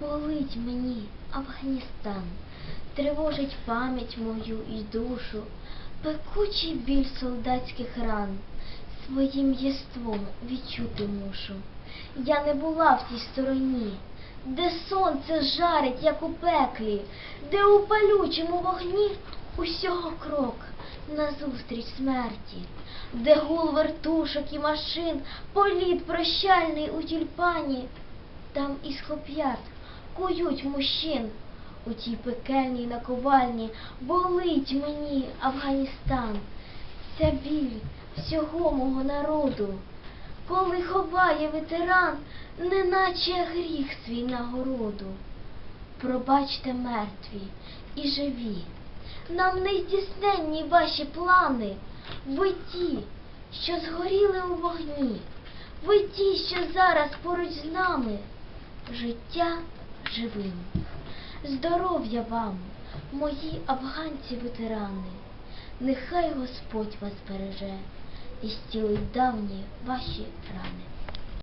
Болить мені Афганістан, тривожить пам'ять мою і душу, пекучий біль солдатських ран, своїм єством відчути мушу. Я не була в тій стороні, де сонце жарить, як у пеклі, де у палючому вогні усього крок назустріч смерті, де гул вертушок і машин, політ прощальний у тюльпані, там із хлоп'ят кують мужчин. У тій пекельній наковальні болить мені Афганістан, ця біль всього мого народу, коли ховає ветеран, неначе гріх свій нагороду. Пробачте мертві і живі, нам не здійсненні ваші плани, ви ті, що згоріли у вогні, ви ті, що зараз поруч з нами, життя живим. Здоров'я вам, мої афганці-ветерани, нехай Господь вас береже і стілить давні ваші рани.